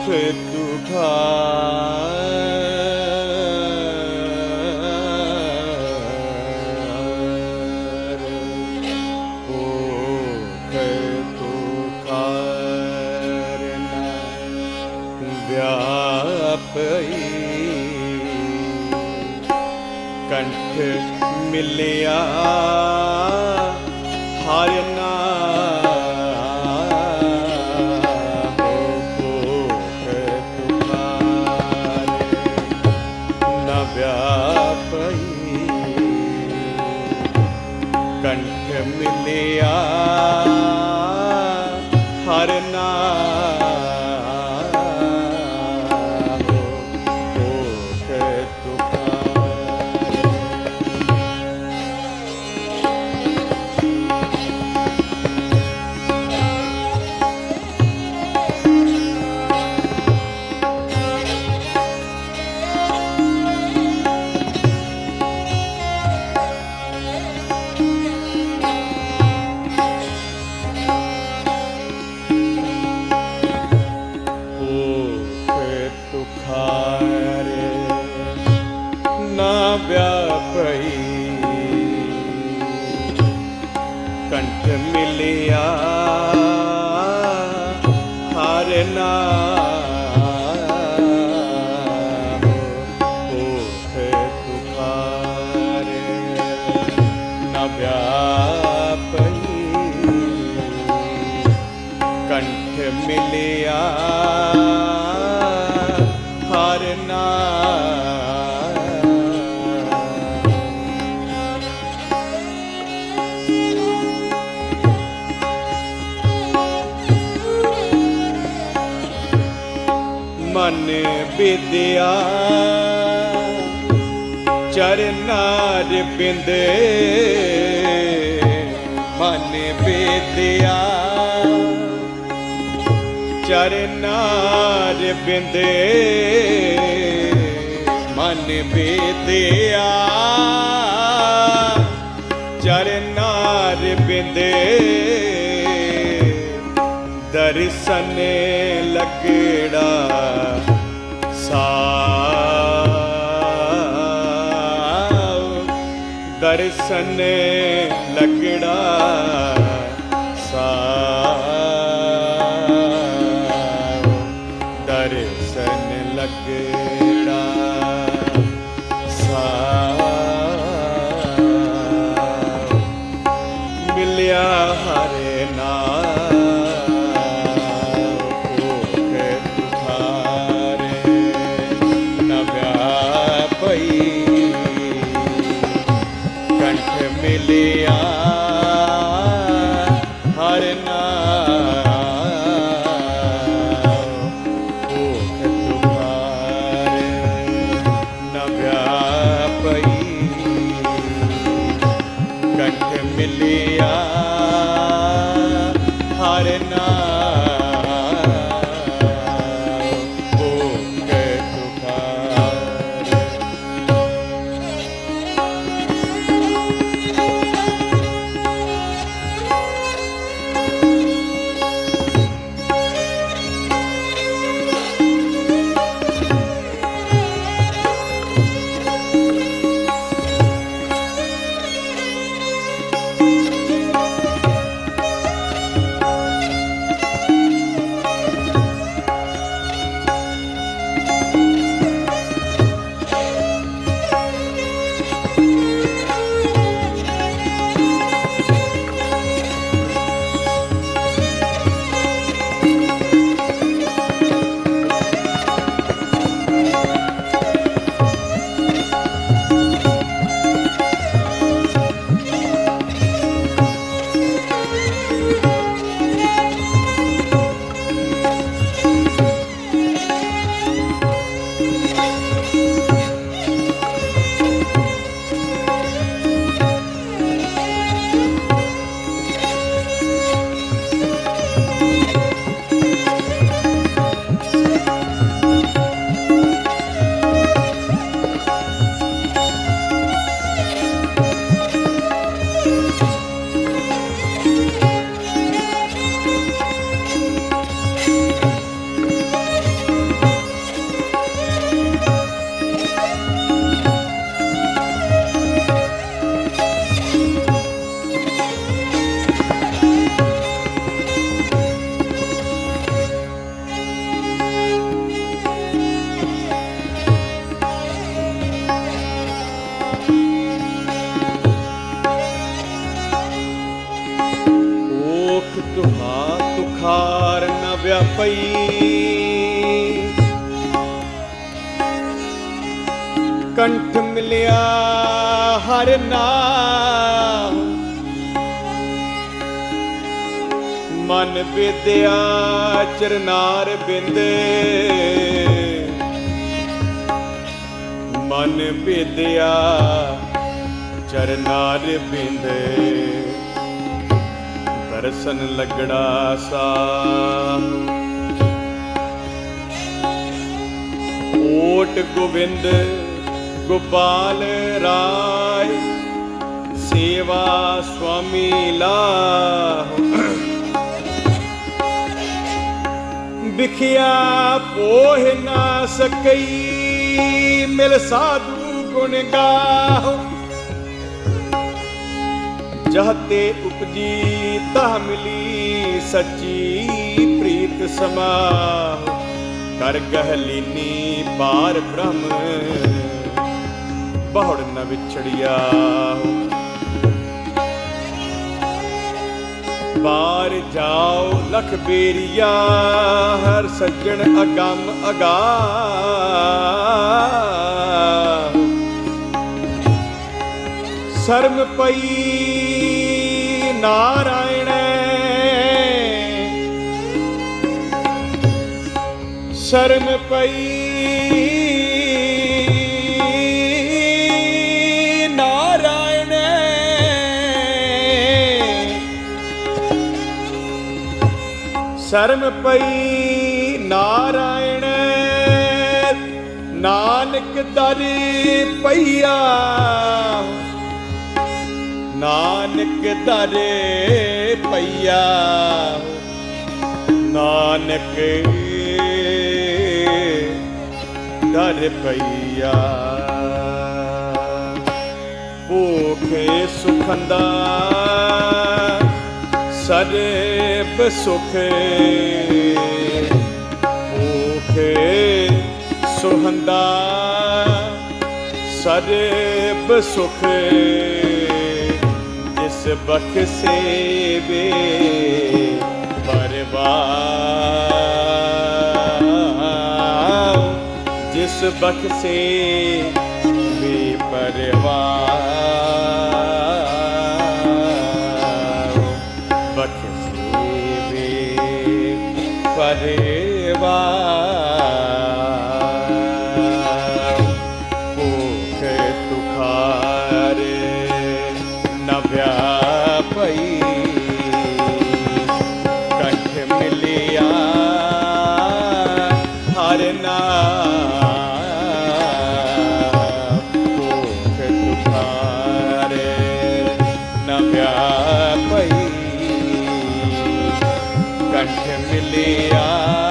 ਭੁਖ ਤੁਖਾਰ ਭੁਖ ਤੁਖਾਰ ਕੰਠ ਮਿਲਿਆ ਹਰ ਨਾਮ ਕੰਠ ਹਰ ਵਿਦਿਆ। ਚਰਨਾਰ ਬਿੰਦੇ ਮਨ ਵਿਦਿਆ। ਚਰਨਾਰ ਬਿੰਦੇ ਮਨ ਵਿਦਿਆ। ਚਰਨਾਰ ਬਿੰਦੇ ਦਰਸ਼ਨ ਲੱਗੜਾ ਦਰਸ਼ਨ ਲੱਗੜਾ ਸਾਉ ਦਰਸ਼ਨ ਲੱਗੜਾ ਸਾਉ ਮਿਲਿਆ ਹਰੇ ਹਰ ਕੰਠ ਮਿਲਿਆ ਹਰ ਨਾਮ। ਮਨ ਵਿਦਿਆ ਚਰਨਾਰ ਬਿੰਦ। ਮਨ ਵਿਦਿਆ ਚਰਨਾਰ ਬਿੰਦ। ਦਰਸ਼ਨ ਲੱਗੜਾ ਸਾਹ ਓਟ ਗੋਬਿੰਦ गोपाल राय, सेवा स्वामी लाहो। बिखिया पोह ना सकई, मिल साधु गुण गाओ जहते उपजी तह मिली सच्ची प्रीत समा कर गहलिनी पार ब्रह्म। ਬਹੁੜ ਨ ਵਿਛੜਿਆ। ਬਾਰ ਜਾਓ ਲਖ ਬੇਰੀਆ, ਹਰ ਸੱਜਣ ਅਗੰਮ ਅਗਾ। ਸ਼ਰਮ ਪਈ ਨਾਰਾਇਣ। ਸ਼ਰਮ ਪਈ ਸ਼ਰਮ ਪਈ ਨਾਰਾਇਣ ਨਾਨਕ ਦਰ ਪਈਆ। ਨਾਨਕ ਦਰ ਪਈਆ। ਨਾਨਕ ਦਰ ਪਈਆ। ਭੂਖੇ ਸੁਖੰਦਾ ਸਰਬ ਸੁਖ ਭੂਖੇ ਸੁਹੰਦਾ ਸਰਬ ਸੁਖ ਜਿਸ ਬਖਸੇ ਵੇ ਪਰਵਾ। ਜਿਸ ਬਖਸੇ ਵੇ ਪਰਵਾ। ਭਈ। ਕੱਠ ਮਿਲਿਆ ਹਰ ਨਾਮ। ਭੁਖ ਦੁਖਾਰ ਨਵਿਆ ਮਿਲਿਆ